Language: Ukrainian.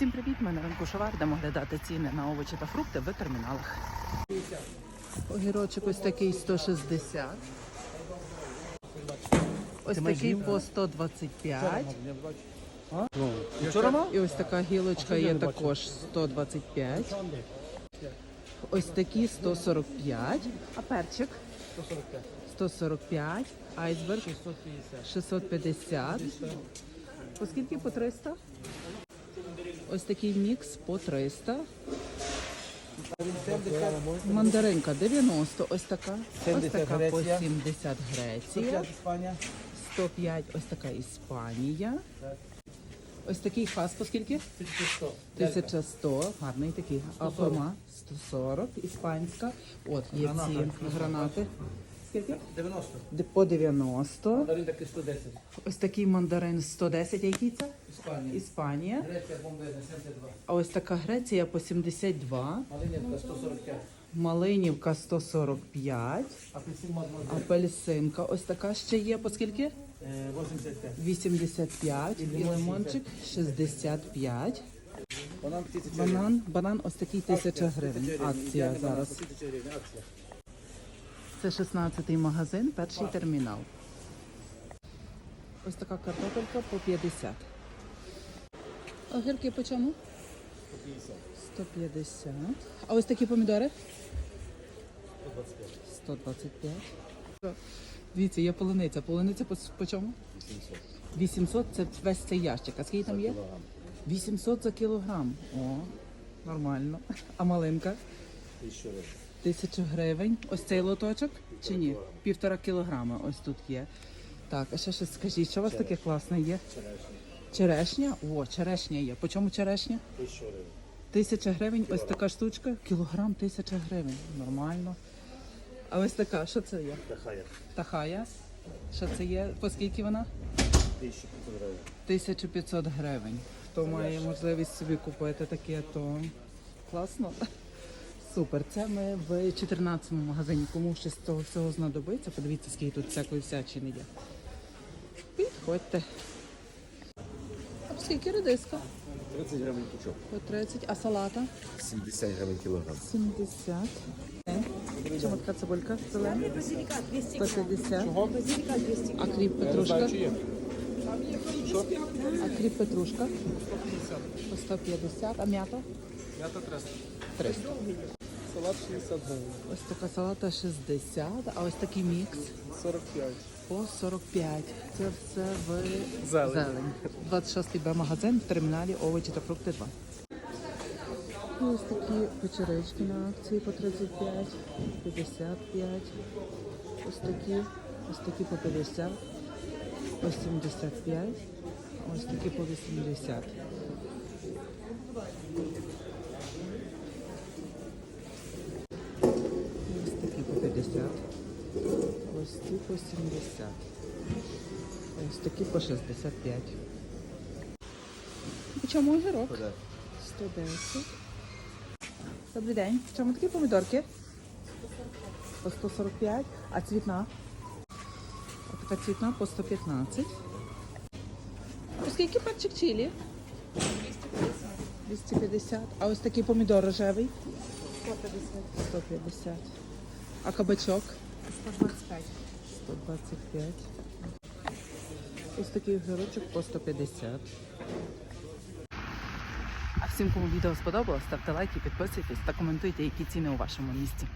Всім привіт! Ми на ринку Шовар, йдемо глядати ціни на овочі та фрукти в терміналах. Огірочок ось такий 160. Ось такий по 125. І ось така гілочка є також 125. Ось такі 145. А перчик 145. Айсберг 650. По скільки по 300? Ось такий мікс по 300. Мандаринка 90, ось така. Ось така по 70 Греція. 105, ось така Іспанія. Ось такий хас по скільки? 1100. 1100, гарний такий. А форма 140, іспанська. От є ці гранати. Скільки? 90. По 90. Мандарин такий 110. Ось такий мандарин 110, який це? Іспанія. Іспанія. Греція бомбезна 72. А ось така Греція по 72. Малинівка 145. Малинівка 145. Апельсин мадмуазель. Апельсинка ось така ще є. По скільки? Е, 85. 85. І лимончик 65. Банан Банан, банан ось такий 1000 гривень. Акція зараз. 1000 гривень. Акція. Це 16-й магазин, перший термінал. Ось така картопелька по 50. Огірки по чому? 150. А ось такі помідори? 125. Дивіться, є полуниця. Полуниця по, по чому? 800. 800 це весь цей ящик. А скільки там є? 800 за кілограм. О, нормально. А малинка? 1000 гривень. Ось цей лоточок чи ні? Півтора кілограма ось тут є. Так, а ще щось скажіть, що у вас таке класне є? Черешня. О, черешня є. По чому черешня? Тисяча гривень. Ось така штучка. Кілограм тисяча гривень. Нормально. А ось така, що це є? Тахая. Тахая. Що це є? По скільки вона? 1500 гривень. 1500 гривень. Хто має можливість собі купити таке, то класно. Супер. Це ми в 14-му магазині. Кому ще з того всього знадобиться, подивіться, скільки тут всякої всячини є. Підходьте. А скільки редиска? 30 гривень пучок. По 30. А салата? 70 гривень кілограм. 70. Е? Чому така цибулька зелена? Базиликат 200 150. Базиликат 200 А кріп петрушка? А кріп петрушка? По 150. А м'ята? М'ята 300. 300. Салат 60 гривень. Ось така салата 60, а ось такий мікс 45. по 45. Це все в Зелень. зелень. 26-й Б-магазин в терміналі овочі та фрукти 2. І ось такі печерички на акції по 35, 55. Ось такі, ось такі по 50, по 75, а ось такі по 80. Ось такі по 50. Ось ці по 70. Ось такі по 65. І чому огірок? 110. Добрий день. В чому такі помідорки? По 145. А цвітна? А така цвітна по 115. А скільки перчик чилі? 250. 250. А ось такий помідор рожевий? 150. 150. А кабачок? 125 125. Ось такий огірочок по 150. А всім, кому відео сподобалось, ставте лайки, підписуйтесь та коментуйте, які ціни у вашому місті.